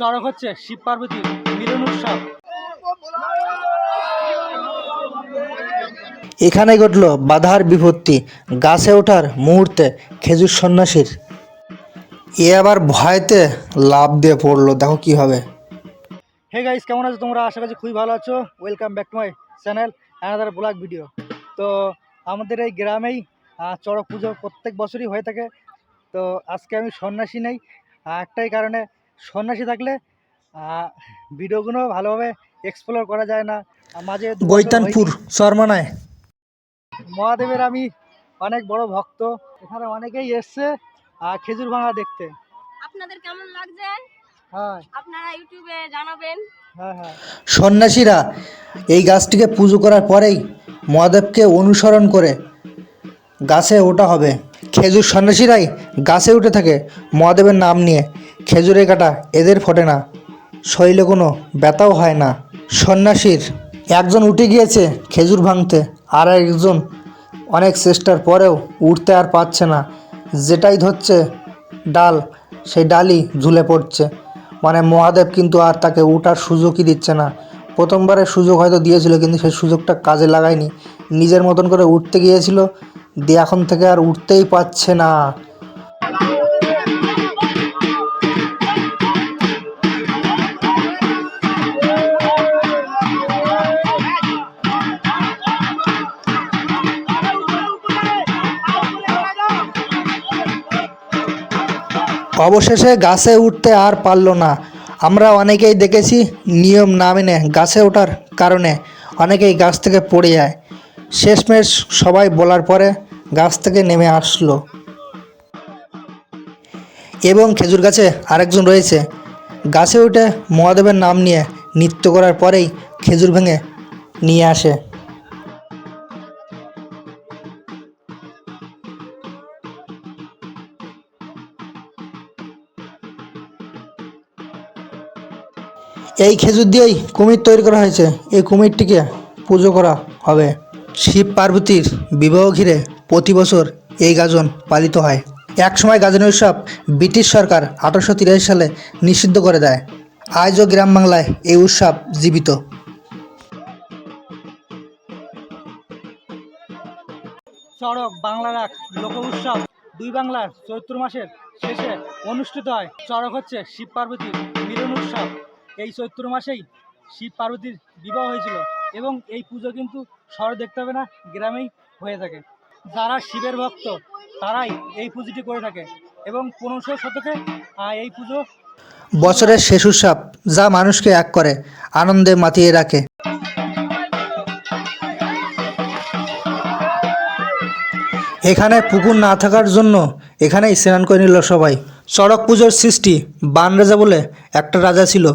চড়ক হচ্ছে শিব পার্বতীর মিলন উৎসব। এখানে ঘটল বাধার বিপত্তি গাছে ওঠার মুহূর্তে খেজুর সন্ন্যাসীর। এ আবার ভয়তে লাভ দিয়ে পড়ল দেখো কি হবে। হে গাইস কেমন আছো তোমরা? আশা করছি খুবই ভালো আছো। Welcome back to my channel another blog video তো আমাদের এই গ্রামেই চড়ক পুজো প্রত্যেক বছরই হয়ে থাকে। তো আজকে আমি সন্ন্যাসী নেই। একটাই কারণে সন্ন্যাসী থাকলে ভিডিওগুলো ভালোভাবে এক্সপ্লোর করা যায় না। মাঝে বৈতানপুর শর্মানায়। মহাদেবের আমি অনেক বড় ভক্ত। এখানে অনেকেই এসছে খেজুর ভাঙা দেখতে। আপনাদের কেমন লাগছে? হ্যাঁ। আপনারা ইউটিউবে জানাবেন। হ্যাঁ হ্যাঁ। সন্ন্যাসীরা এই গাছটিকে পুজো করার পরেই মহাদেবকে অনুসরণ করে গাছে ওঠা হবে। খেজুর সন্ন্যাসীরাই গাছে উঠে থাকে মহাদেবের নাম নিয়ে। খেজুরে কাটা এদের ফোটে না। শরীরে কোনো ব্যথাও হয় না। সন্ন্যাসীর একজন উঠে গিয়েছে খেজুর ভাঙতে, আর একজন অনেক চেষ্টার পরেও উঠতে আর পারছে না। যেটাই ধরছে ডাল, সেই ডালই ঝুলে পড়ছে। মানে মহাদেব কিন্তু আর তাকে উঠার সুযোগই দিচ্ছে না। প্রথমবারের সুযোগ হয়তো দিয়েছিল, কিন্তু সেই সুযোগটা কাজে লাগায়নি। নিজের মতন করে উঠতে গিয়েছিল দিয়ে এখন থেকে আর উঠতেই পারছে না। অবশেষে গাছে উঠতে আর পারল না। আমরা অনেকেই দেখেছি নিয়ম না মেনে গাছে ওঠার কারণে অনেকেই গাছ থেকে পড়ে যায়। শেষমেশ সবাই বলার পরে গাছ থেকে নেমে আসলো। এবং খেজুর গাছে আরেকজন রয়েছে। গাছে উঠে মহাদেবের নাম নিয়ে নৃত্য করার পরেই খেজুর ভেঙে নিয়ে আসে। এই খেজুর দিয়েই কুমির তৈরি করা হয়েছে। এই কুমিরটিকে পুজো করা হবে। শিব পার্বতীর বিবাহ ঘিরে প্রতি বছর এই গাজন পালিত হয়। একসময় গাজন উৎসব ব্রিটিশ সরকার আঠারোশো তিরাশি সালে নিষিদ্ধ করে দেয়। আজও গ্রাম বাংলায় এই উৎসব জীবিত। চড়ক বাংলা রাখ লোক উৎসব দুই বাংলার চৈত্র মাসের শেষে অনুষ্ঠিত হয়। চড়ক হচ্ছে শিব পার্বতীর মিলন উৎসব। এই চৈত্র মাসেই শিব পার্বতীর বিবাহ হয়েছিল। এবং এই পুজো কিন্তু শহরে দেখতে হবে না, গ্রামেই হয়ে থাকে। যারা শিবের ভক্ত, তারাই এই পুজোটি করে থাকে এবং পনেরোশো শতকে এই পুজো বছরের শেষ উৎসব যা মানুষকে এক করে, আনন্দে মাতিয়ে রাখে। এখানে পুকুর না থাকার জন্য এখানেই স্নান করে নিল সবাই। চড়ক পুজোর সৃষ্টি বান রাজা বলে একটা রাজা ছিল।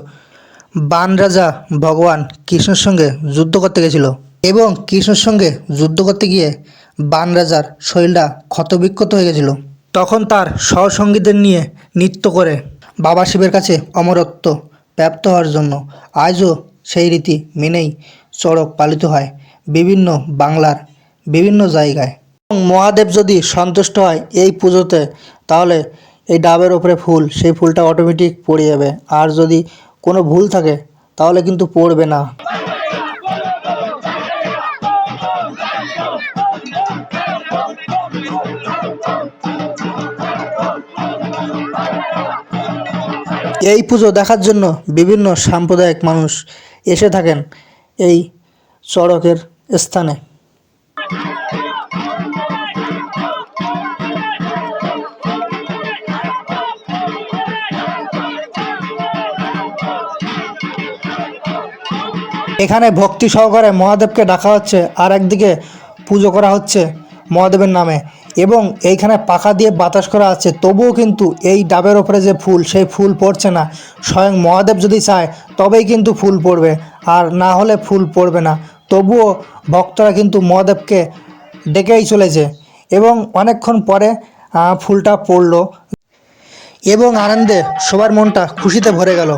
বান রাজা ভগবান কৃষ্ণের সঙ্গে যুদ্ধ করতে গেছিল এবং কৃষ্ণের সঙ্গে যুদ্ধ করতে গিয়ে বান রাজার শরীরটা ক্ষতবিক্ষত হয়ে গেছিল। তখন তার সহসঙ্গীদের নিয়ে নৃত্য করে বাবা শিবের কাছে অমরত্ব প্রাপ্ত হওয়ার জন্য আজও সেই রীতি মেনেই চড়ক পালিত হয় বিভিন্ন বাংলার বিভিন্ন জায়গায়। এবং মহাদেব যদি সন্তুষ্ট হয় এই পুজোতে, তাহলে এই ডাবের ওপরে ফুল, সেই ফুলটা অটোমেটিক পড়ে যাবে। আর যদি কোনো ভুল থাকে, তাহলে কিন্তু পড়বে না। এই পুজো দেখার জন্য বিভিন্ন সাম্প্রদায়িক মানুষ এসে থাকেন এই চড়কের স্থানে। এখানে ভক্তি সহকারে মহাদেবকে ডাকা হচ্ছে, আর একদিকে পুজো করা হচ্ছে মহাদেবের নামে। এবং এইখানে পাখা দিয়ে বাতাস করা আছে, তবুও কিন্তু এই ডাবের ওপরে যে ফুল, সেই ফুল পড়ছে না। স্বয়ং মহাদেব যদি চায়, তবেই কিন্তু ফুল পড়বে, আর না হলে ফুল পড়বে না। তবুও ভক্তরা কিন্তু মহাদেবকে ডেকেই চলেছে। এবং অনেকক্ষণ পরে ফুলটা পড়ল। এবং আনন্দে সবার মনটা খুশিতে ভরে গেল।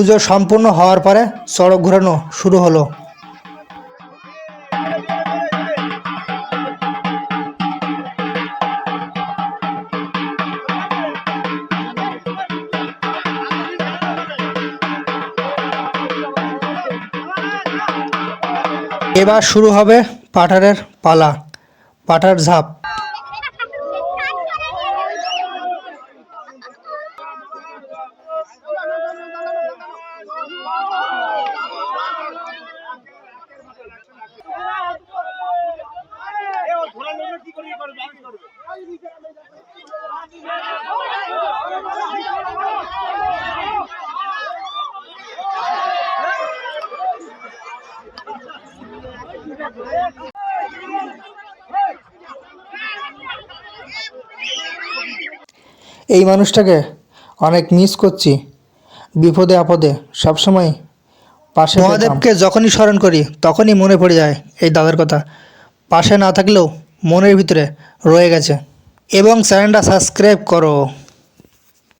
পুজো সম্পূর্ণ হওয়ার পরে সড়ক ঘোরানো শুরু হলো। এবার শুরু হবে পাঠারের পালা, পাঠার ঝাঁপ। এই মানুষটাকে অনেক মিস করছি, বিপদে আপদে, সবসময় পাশে মহাদেবকে যখনই স্মরণ করি, তখনই মনে পড়ে যায় এই দাদার কথা। পাশে না থাকলেও মনের ভিতরে রয়ে গেছে। এবং চ্যানেলটা সাবস্ক্রাইব করো।